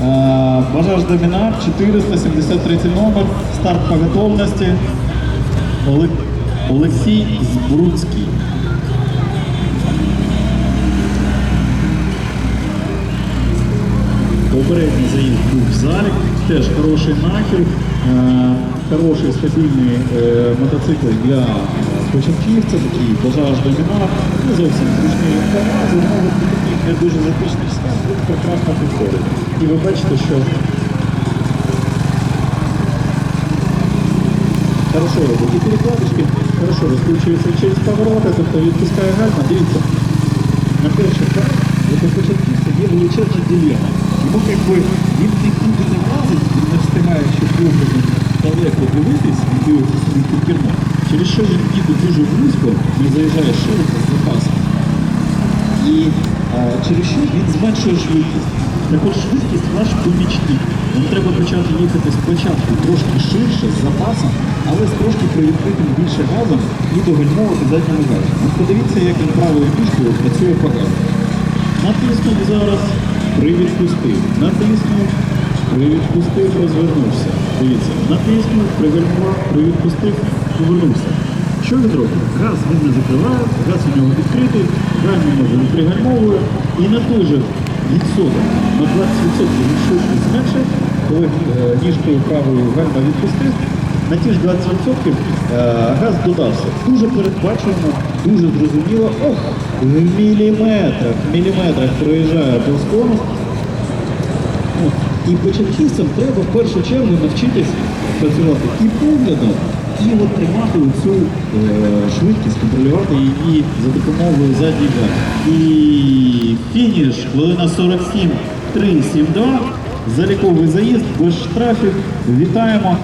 Бажаш домінар 473 номер. Старт по готовності. Олексій Збруцький. Попередній заїзд був в залік, теж хороший нахил, е, хороший стабільний е, мотоцикл для початківця, такий бажаш домінар, не зовсім зручний КАМАЗи, але таких не дуже затичних схем тут прекрасно підходить. І ви бачите, що хорошо робить. І перекладочки хорошо розкручуються через повороти, тобто відпускає гальма, дивіться, на перший план, як початківця є величезна ділема. Йому якби він нікуди не влазить, він не встигає ще поглядом далеко дивитись і дивитися під кермо. Через що він їде дуже близько, не заїжджає широко з запасом. І е, через що він зменшує швидкість. Так от швидкість наш помічник. Нам треба почати їхати спочатку трошки ширше, з запасом, але з трошки привідкритим більше газом і догальмовувати задніми газом. От подивіться, як він правою ніжкою працює по газу. Натиснув зараз, привідпустив. Натиснув, привідпустив, розвернувся. Дивіться, натиснув, пригальмував, привідпустив, повернувся. Що він робить? Газ він не закриває, газ у нього відкритий, гальма може не пригальмовує. І на той же відсоток, на 20% він швидкість зменшив, коли е, ніжкою правою гальма відпустив, на ті ж 20% е, газ додався. Дуже передбачено, дуже зрозуміло. Ох, в міліметрах, в міліметрах проїжджає. От. І початківцям треба в першу чергу навчитись працювати і поглядом, і от тримати цю е, швидкість, контролювати її за допомогою задніх газ. І фініш, хвилина 47, 3, 7, 2. Заліковий заїзд без штрафів. Вітаємо.